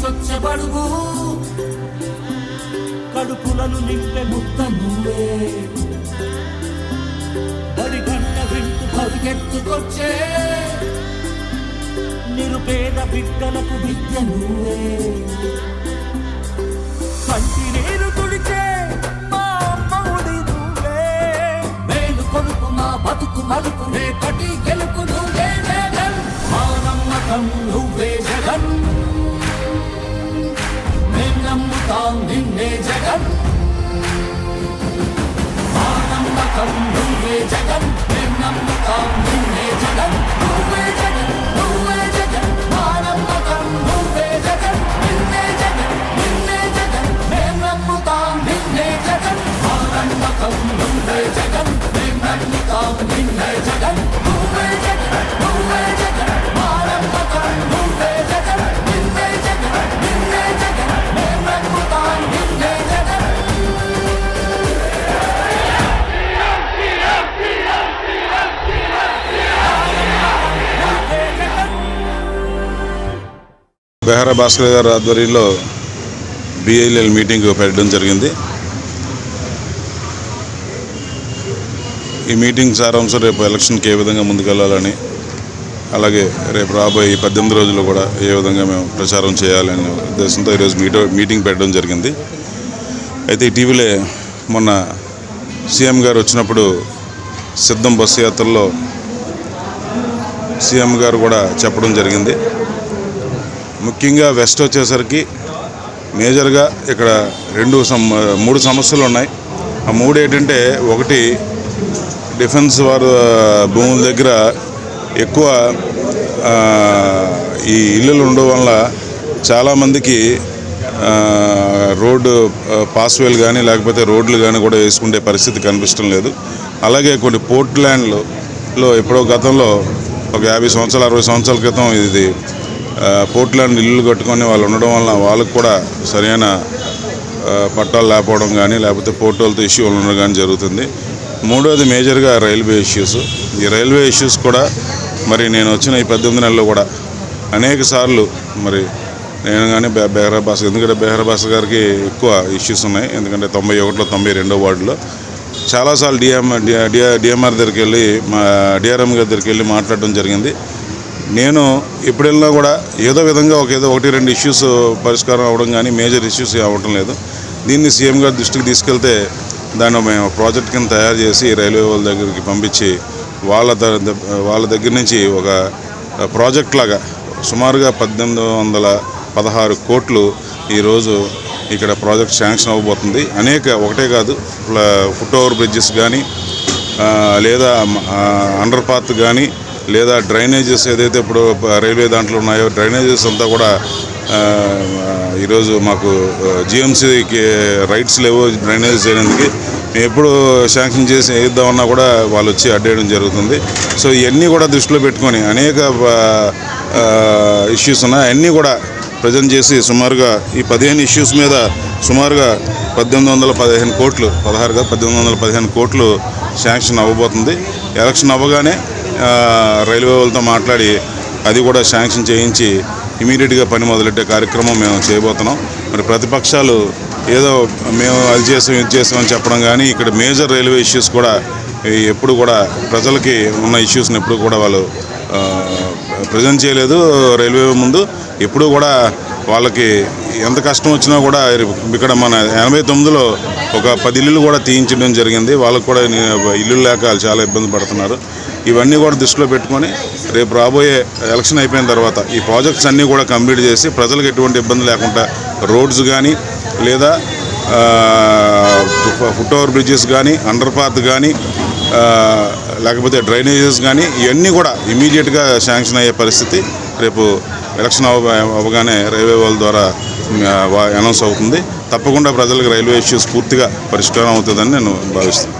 స్వచ్ఛ కడుపులను నింపే ముద్ద నువ్వే. బడి గంట వింటూ పరిగెత్తుకొచ్చే నిరుపేద బిడ్డలకు విద్య నువ్వే. కంటి నీరు తుడిచే మా అమ్మ నువ్వే. మేలు కొడుకు మా బతుకు మలుపు రేపు так? బెహరా భాస్కర్ గారి ఆధ్వర్యంలో బిఐఎల్ మీటింగ్ పెట్టడం జరిగింది. ఈ మీటింగ్ సారాంశం రేపు ఎలక్షన్కి ఏ విధంగా ముందుకెళ్ళాలని అలాగే రేపు రాబోయే ఈ పద్దెనిమిది రోజుల్లో కూడా ఏ విధంగా మేము ప్రచారం చేయాలనే ఉద్దేశంతో ఈరోజు మీటో మీటింగ్ పెట్టడం జరిగింది. అయితే ఇటీవలే మొన్న సీఎం గారు వచ్చినప్పుడు సిద్ధం బస్సు యాత్రలో సీఎం గారు కూడా చెప్పడం జరిగింది. ముఖ్యంగా వెస్ట్ వచ్చేసరికి మేజర్గా ఇక్కడ రెండు సమ్ మూడు సమస్యలు ఉన్నాయి. ఆ మూడు ఏంటంటే ఒకటి డిఫెన్స్ వారు భూముల దగ్గర ఎక్కువ ఈ ఇల్లులు ఉండడం వల్ల చాలామందికి రోడ్డు పాస్వేలు కానీ లేకపోతే రోడ్లు కానీ కూడా వేసుకునే పరిస్థితి కనిపించడం లేదు. అలాగే కొన్ని పోర్ట్ ల్యాండ్లు లో ఎప్పుడో గతంలో ఒక యాభై సంవత్సరాలు అరవై సంవత్సరాల క్రితం ఇది పోర్ట్లాండ్ ఇల్లులు ఇల్లు కట్టుకొని వాళ్ళు ఉండడం వలన వాళ్ళకు కూడా సరైన పట్టాలు లేకపోవడం కానీ లేకపోతే పోర్టులతో ఇష్యూ ఉండడం కానీ జరుగుతుంది. మూడోది మేజర్గా రైల్వే ఇష్యూస్. ఈ రైల్వే ఇష్యూస్ కూడా మరి నేను వచ్చిన ఈ పద్దెనిమిది నెలల్లో కూడా అనేక సార్లు మరి నేను కానీ బె బెహరా ఎందుకంటే బెహరాబాస్ గారికి ఎక్కువ ఇష్యూస్ ఉన్నాయి. ఎందుకంటే తొంభై ఒకటిలో తొంభై రెండో వార్డులో చాలాసార్లు డిఎం డిఎంఆర్ దగ్గరికి వెళ్ళి మా డిఆర్ఎం గారి దగ్గరికి వెళ్ళి మాట్లాడడం జరిగింది. నేను ఎప్పుడు వెళ్ళినా కూడా ఏదో విధంగా ఒక ఏదో ఒకటి రెండు ఇష్యూస్ పరిష్కారం అవ్వడం కానీ మేజర్ ఇష్యూస్ అవ్వడం లేదు. దీన్ని సీఎం గారి దృష్టికి తీసుకెళ్తే దాన్ని మేము ప్రాజెక్ట్ కింద తయారు చేసి రైల్వే వాళ్ళ దగ్గరికి పంపించి వాళ్ళ ద- వాళ్ళ దగ్గర నుంచి ఒక ప్రాజెక్ట్ లాగా సుమారుగా పద్దెనిమిది వందల పదహారు కోట్లు ఈరోజు ఇక్కడ ప్రాజెక్ట్ శాంక్షన్ అవ్వబోతుంది. అనేక ఒకటే కాదు ఫుట్ ఓవర్ బ్రిడ్జెస్ కానీ లేదా అండర్ పాత్ కానీ లేదా డ్రైనేజెస్ ఏదైతే ఇప్పుడు రైల్వే దాంట్లో ఉన్నాయో డ్రైనేజెస్ అంతా కూడా ఈరోజు మాకు జిఎంసీకి రైట్స్ లేవు డ్రైనేజ్ చేయడానికి. మేము ఎప్పుడు శాంక్షన్ చేసి వేద్దామన్నా కూడా వాళ్ళు వచ్చి అడ్డేయడం జరుగుతుంది. సో ఇవన్నీ కూడా దృష్టిలో పెట్టుకొని అనేక ఇష్యూస్ ఉన్నాయి. అన్నీ కూడా ప్రజెంట్ చేసి సుమారుగా ఈ పదిహేను ఇష్యూస్ మీద సుమారుగా పద్దెనిమిది వందల పదిహేను కోట్లు పదహారుగా పద్దెనిమిది వందల పదిహేను కోట్లు శాంక్షన్ అవ్వబోతుంది. ఎలక్షన్ అవ్వగానే రైల్వే వాళ్ళతో మాట్లాడి అది కూడా శాంక్షన్ చేయించి ఇమీడియట్గా పని మొదలెట్టే కార్యక్రమం మేము చేయబోతున్నాం. మరి ప్రతిపక్షాలు ఏదో మేము అది చేసాం ఇది చేసామని చెప్పడం కానీ ఇక్కడ మేజర్ రైల్వే ఇష్యూస్ కూడా ఎప్పుడు కూడా ప్రజలకి ఉన్న ఇష్యూస్ని ఎప్పుడు కూడా వాళ్ళు ప్రజెంట్ చేయలేదు రైల్వే ముందు. ఎప్పుడు కూడా వాళ్ళకి ఎంత కష్టం వచ్చినా కూడా ఇక్కడ మన ఎనభై తొమ్మిదిలో ఒక పది ఇల్లులు కూడా తీయించడం జరిగింది. వాళ్ళకు కూడా ఇల్లు లేక చాలా ఇబ్బంది పడుతున్నారు. ఇవన్నీ కూడా దృష్టిలో పెట్టుకొని రేపు రాబోయే ఎలక్షన్ అయిపోయిన తర్వాత ఈ ప్రాజెక్ట్స్ అన్నీ కూడా కంప్లీట్ చేసి ప్రజలకు ఎటువంటి ఇబ్బంది లేకుండా రోడ్స్ కానీ లేదా ఫుట్ ఓవర్ బ్రిడ్జెస్ కానీ అండర్ పాత్ కానీ లేకపోతే డ్రైనేజెస్ కానీ ఇవన్నీ కూడా ఇమీడియట్గా శాంక్షన్ అయ్యే పరిస్థితి రేపు ఎలక్షన్ అవ అవగానే రైల్వే వాళ్ళ ద్వారా అనౌన్స్ అవుతుంది. తప్పకుండా ప్రజలకు రైల్వే ఇష్యూస్ పూర్తిగా పరిష్కారం అవుతుందని నేను భావిస్తున్నాను.